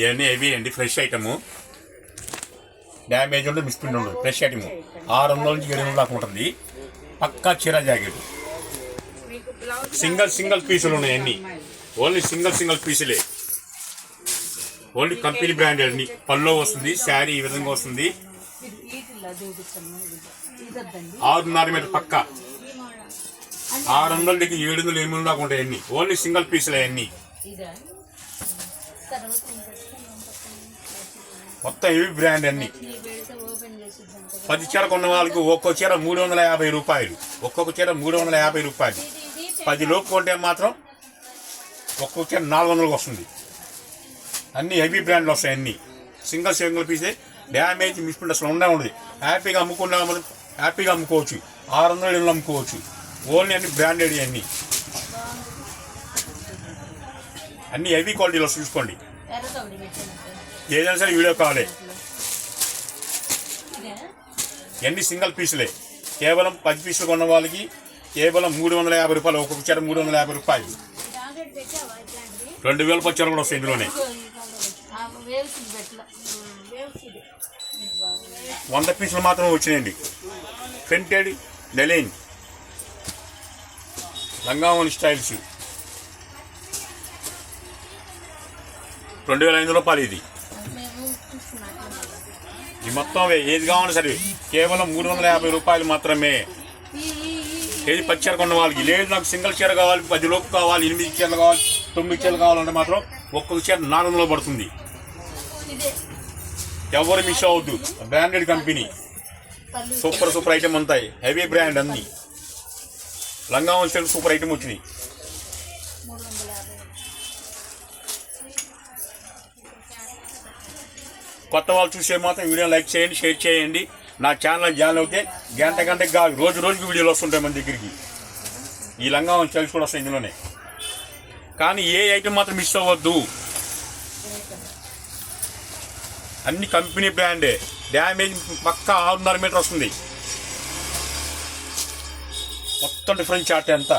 ఇవన్నీ హెవీ అండి fresh item damage ఉండదు మిస్ప్రింట్ ఉండదు ఫ్రెష్ ఐటమ్ ఆరు వందల నుంచి ఏడు వందల దాకా ఉంటుంది. పక్కా చీర జాకెట్ సింగల్ సింగిల్ పీసులు ఉన్నాయి అన్ని. ఓన్లీ సింగిల్ సింగల్ పీసులే ఓన్లీ కంపెనీ బ్రాండ్ అండి పల్లో వస్తుంది శారీ ఈ విధంగా వస్తుంది. ఆరున్నర మీటర్ పక్క. ఆరు వందల దగ్గర ఏడు వందలు ఎనిమిది దాకా ఉంటాయి అన్ని. ఓన్లీ సింగిల్ పీసులే అన్నీ. మొత్తం ఇవి బ్రాండ్ అన్ని. పది చీర కొన్న వాళ్ళకి ఒక్కో చీర మూడు వందల యాభై రూపాయలు. ఒక్కొక్క చీర మూడు వందల యాభై రూపాయలు. పది లోపు కొంటే మాత్రం ఒక్కొక్క చీర నాలుగు వందలకు వస్తుంది. అన్ని హెవీ బ్రాండ్లు వస్తాయి అన్ని. సింగిల్ సింగిల్ పీసే డ్యామేజ్ మిస్ప్రింట్ అసలు ఉండే ఉండదు. హ్యాపీగా అమ్ముకున్నా హ్యాపీగా అమ్ముకోవచ్చు. ఆరు వందల అమ్ముకోవచ్చు. ఓన్లీ అన్ని బ్రాండెడ్ అన్నీ. అన్ని హెవీ క్వాలిటీలో చూసుకోండి. ఏదైనా సరే వీడియో కావాలి ఎన్ని సింగిల్ పీసులే. కేవలం పది పీసులు కొన్న వాళ్ళకి కేవలం మూడు వందల యాభై రూపాయలు ఒక్కొక్క చీర మూడు వందల యాభై రూపాయలు. రెండు వేల పచ్చారు కూడా వస్తాయి ఇందులోనే. వంద పీసులు మాత్రం వచ్చినాయండి. ప్రింటెడ్ డెలైన్ లంగావోని స్టైల్స్. రెండు వేల ఐదు రూపాయలు ఇది ఈ మొత్తం ఏది కావాలన్నా సరే. కేవలం మూడు వందల యాభై రూపాయలు మాత్రమే. ఏది పచ్చి చీర కొన్న వాళ్ళకి? లేదు నాకు సింగిల్ చీర కావాలి పది లోపు కావాలి ఎనిమిది చీరలు కావాలి తొమ్మిది చీరలు కావాలంటే మాత్రం ఒక్కొక్క చీర నాలుగు వందలు పడుతుంది ఎవరు మిస్ అవ్వద్దు. Branded company. Super super item ఉంటాయి. హెవీ బ్రాండ్ అన్ని. లంగా వంశ సూపర్ ఐటమ్ వచ్చినాయి. కొత్త వాళ్ళు చూసే మాత్రం వీడియో లైక్ చేయండి షేర్ చేయండి. నా ఛానల్ జాయిన్ అవుతే గంట గంటకి కాదు రోజు రోజుకి వీడియోలు వస్తుంటాయి మన దగ్గరికి. ఈ లంగా చలిసి కూడా వస్తాయి ఇందులోనే. కానీ ఏ ఐటమ్ మాత్రం మిస్ అవ్వద్దు. అన్ని కంపెనీ బ్రాండే డ్యామేజ్ పక్క ఆరున్నర మీటర్ వస్తుంది. మొత్తం డిఫరెంట్ చార్ట్ ఎంత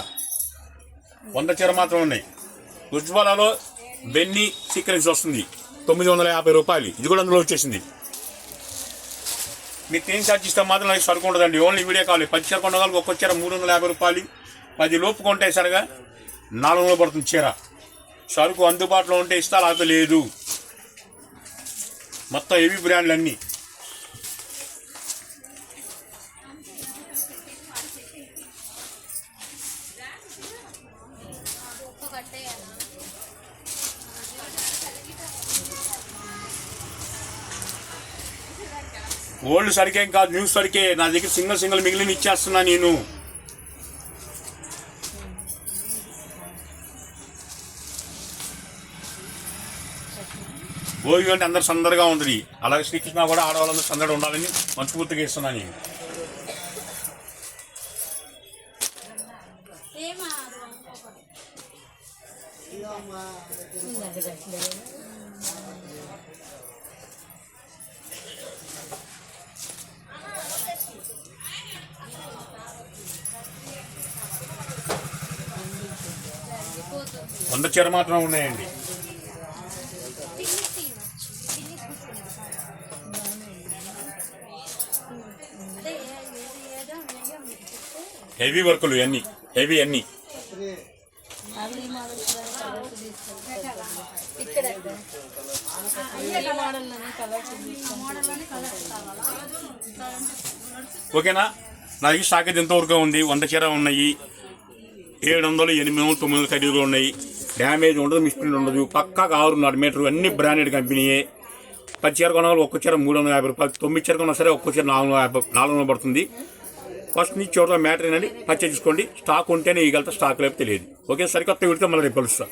వంద చీర మాత్రం ఉన్నాయి. ఉజ్వలలో బెన్నీ సీక్రెన్స్ వస్తుంది. తొమ్మిది వందల యాభై రూపాయలు. ఇది కూడా అందులో వచ్చేసింది. మీరు ఏం ఛార్జ్ ఇస్తే మాత్రం నాకు సరుకు ఉండదండి ఓన్లీ వీడియో కావాలి పది చీర కొండ వాళ్ళకి ఒక్కొక్క చీర మూడు వందల యాభై రూపాయలు. పది లోపు కొంటే సరిగా నాలుగు వందలు పడుతుంది చీర. సరుకు అందుబాటులో ఉంటే ఇస్తా లేకపోతే లేదు. మొత్తం హెవీ బ్రాండ్లు అన్నీ ఓల్డ్ సరికేం కాదు న్యూస్ సరికే. నా దగ్గర సింగిల్ సింగిల్ మిగిలిన ఇచ్చేస్తున్నా నేను. భోగి అంటే అందరు సందడిగా ఉంటుంది అలాగే శ్రీకృష్ణ కూడా ఆడవాళ్ళందరూ సందడి ఉండాలని మనస్ఫూర్తిగా ఇస్తున్నా నేను. వంద చీర మాత్రం ఉన్నాయండి. హెవీ వర్కులు అన్నీ హెవీ అన్నీ. ఓకేనా? నా దగ్గర స్టాక్ ఎంతవరకు ఉంది? వంద చీర ఉన్నాయి. ఏడు వందలు ఎనిమిది వందలు తొమ్మిది వందల ఖరీదులు ఉన్నాయి. డ్యామేజ్ ఉండదు మిస్ప్రింట్ ఉండదు. పక్కాగా ఆరున్నర మీటర్ అన్ని బ్రాండెడ్ కంపెనీయే. పది చీర కొనాలి ఒక్క చీర మూడు వందల యాభై రూపాయలు. తొమ్మిది చీర కొన్నా సరే ఒక్క చీర నాలుగు యాభై నాలుగు వందలు పడుతుంది. ఫస్ట్ నుంచి చోట్ల మ్యాటర్ ఏంటంటే పర్చేజ్ చేసుకోండి. స్టాక్ ఉంటేనే ఇవ్వగలుగుతా స్టాక్ లేకపోతే తెలియదు ఓకే సరికొత్త విడితే మళ్ళీ రేపు కలుస్తా.